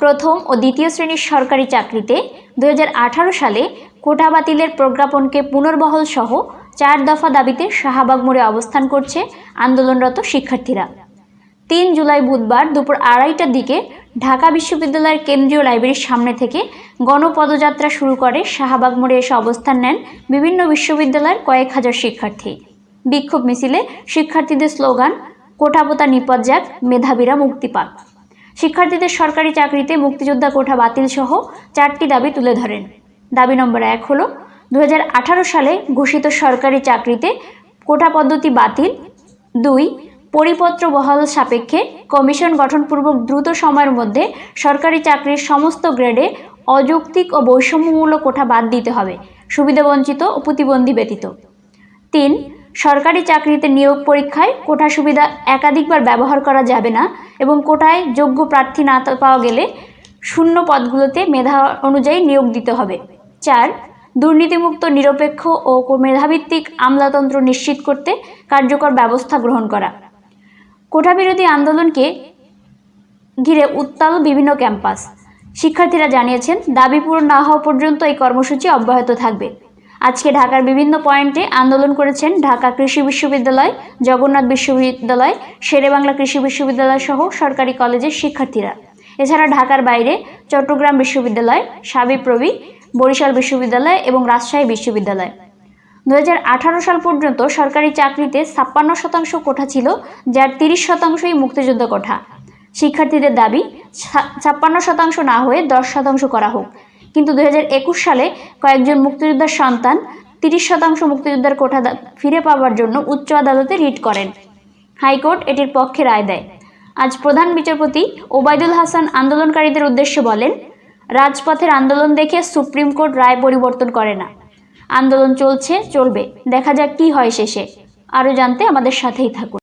প্রথম ও দ্বিতীয় শ্রেণির সরকারি চাকরিতে দু হাজার আঠারো সালে কোটা বাতিলের প্রজ্ঞাপনকে পুনর্বহল সহ চার দফা দাবিতে শাহবাগ মোড়ে অবস্থান করছে আন্দোলনরত শিক্ষার্থীরা। তিন জুলাই বুধবার দুপুর আড়াইটার দিকে ঢাকা বিশ্ববিদ্যালয়ের কেন্দ্রীয় লাইব্রেরির সামনে থেকে গণপদযাত্রা শুরু করে শাহবাগ মোড়ে এসে অবস্থান নেন বিভিন্ন বিশ্ববিদ্যালয়ের কয়েক হাজার শিক্ষার্থী। বিক্ষোভ মিছিলে শিক্ষার্থীদের স্লোগান কোঠাপোতা নিপদ যাক মেধাবীরা মুক্তি পাক। শিক্ষার্থীদের সরকারি চাকরিতে মুক্তিযোদ্ধা কোঠা বাতিল সহ চারটি দাবি তুলে ধরেন। দাবি নম্বর এক হলো দু হাজার আঠারো সালে ঘোষিত সরকারি চাকরিতে কোটা পদ্ধতি বাতিল। দুই, পরিপত্র বহাল সাপেক্ষে কমিশন গঠনপূর্বক দ্রুত সময়ের মধ্যে সরকারি চাকরির সমস্ত গ্রেডে অযৌক্তিক ও বৈষম্যমূলক কোঠা বাদ দিতে হবে। সুবিধাবঞ্চিত ও প্রতিবন্ধী ব্যতীত। তিন সরকারি চাকরিতে নিয়োগ পরীক্ষায় কোটা সুবিধা একাধিকবার ব্যবহার করা যাবে না এবং কোটায় যোগ্য প্রার্থী না পাওয়া গেলে শূন্য পদগুলোতে মেধা অনুযায়ী নিয়োগ দিতে হবে। চার, দুর্নীতিমুক্ত, নিরপেক্ষ ও মেধাভিত্তিক আমলাতন্ত্র নিশ্চিত করতে কার্যকর ব্যবস্থা গ্রহণ করা। কোটা বিরোধী আন্দোলনকে ঘিরে উত্তাল বিভিন্ন ক্যাম্পাস। শিক্ষার্থীরা জানিয়েছেন, দাবি পূরণ না হওয়া পর্যন্ত এই কর্মসূচি অব্যাহত থাকবে। আজকে ঢাকার বিভিন্ন পয়েন্টে আন্দোলন করেছেন ঢাকা কৃষি বিশ্ববিদ্যালয়, জগন্নাথ বিশ্ববিদ্যালয় শেরেবাংলা কৃষি বিশ্ববিদ্যালয় সহ সরকারি কলেজের শিক্ষার্থীরা। এছাড়া ঢাকার বাইরে চট্টগ্রাম বিশ্ববিদ্যালয়, সাবিপ্রবি, বরিশাল বিশ্ববিদ্যালয় এবং রাজশাহী বিশ্ববিদ্যালয়। দু হাজার আঠারো সাল পর্যন্ত সরকারি চাকরিতে ছাপ্পান্ন শতাংশ কোঠা ছিল, যার তিরিশ শতাংশই মুক্তিযুদ্ধ কোঠা। শিক্ষার্থীদের দাবি ছাপ্পান্ন শতাংশ না হয়ে দশ শতাংশ করা হোক। কিন্তু দু হাজার একুশ সালে কয়েকজন মুক্তিযোদ্ধার সন্তান তিরিশ শতাংশ মুক্তিযোদ্ধার কোঠা ফিরে পাওয়ার জন্য উচ্চ আদালতে রিট করেন। হাইকোর্ট এটির পক্ষে রায় দেয়। আজ প্রধান বিচারপতি ওবায়দুল হাসান আন্দোলনকারীদের উদ্দেশ্যে বলেন, রাজপথের আন্দোলন দেখে সুপ্রিম কোর্ট রায় পরিবর্তন করে না। আন্দোলন চলছে, চলবে। দেখা যাক কি হয় শেষে। আরও জানতে আমাদের সাথেই থাকুন।